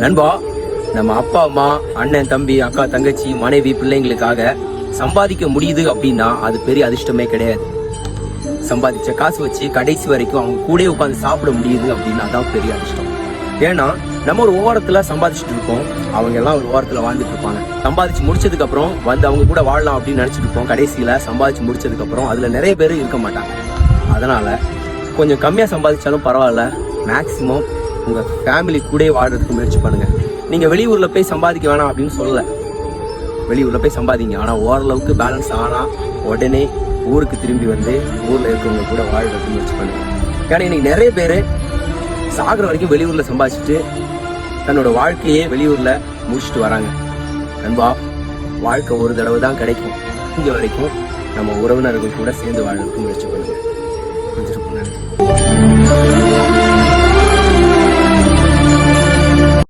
நண்பா நம்ம அப்பா அம்மா அண்ணன் தம்பி அக்கா தங்கச்சி மனைவி பிள்ளைங்களுக்காக சம்பாதிக்க முடியுது அப்படின்னா அது பெரிய அதிர்ஷ்டமே கிடையாது. சம்பாதிச்ச காசு வச்சு கடைசி வரைக்கும் அவங்க கூட உட்காந்து சாப்பிட முடியுது அப்படின்னா தான் பெரிய அதிர்ஷ்டம். ஏன்னா நம்ம ஒரு ஓரத்தில் சம்பாதிச்சுட்டு இருப்போம் அவங்க எல்லாம் ஒரு ஓரத்தில் வாழ்ந்துட்டு இருப்பாங்க. சம்பாதிச்சு முடிச்சதுக்கு அப்புறம் வந்து அவங்க கூட வாழலாம் அப்படின்னு நினச்சிட்டு இருப்போம். கடைசியில் சம்பாதிச்சு முடிச்சதுக்கு அப்புறம் அதில் நிறைய பேர் இருக்க மாட்டாங்க. அதனால கொஞ்சம் கம்மியாக சம்பாதிச்சாலும் பரவாயில்ல. மேக்சிமம் உங்கள் ஃபேமிலி கூட வாழ்றதுக்கு முயற்சி பண்ணுங்கள் நீங்கள் வெளியூரில் போய் சம்பாதிக்க வேணாம் அப்படின்னு சொல்லலை. வெளியூரில் போய் சம்பாதிங்க. ஆனால் ஓரளவுக்கு பேலன்ஸ் ஆனால் உடனே ஊருக்கு திரும்பி வந்து ஊரில் இருக்கிறவங்க கூட வாழ்றதுக்கு முயற்சி பண்ணுங்கள் ஏன்னா இன்னைக்கு நிறைய பேர் சாகிற வரைக்கும் வெளியூரில் சம்பாதிச்சுட்டு தன்னோட வாழ்க்கையே வெளியூரில் முடிச்சுட்டு வராங்க. நண்பா வாழ்க்கை ஒரு தடவை தான் கிடைக்கும். இங்கே வரைக்கும் நம்ம உறவினர்கள் கூட சேர்ந்து வாழ்றதுக்கு முயற்சி பண்ணுங்க. புரிஞ்சிருக்கும்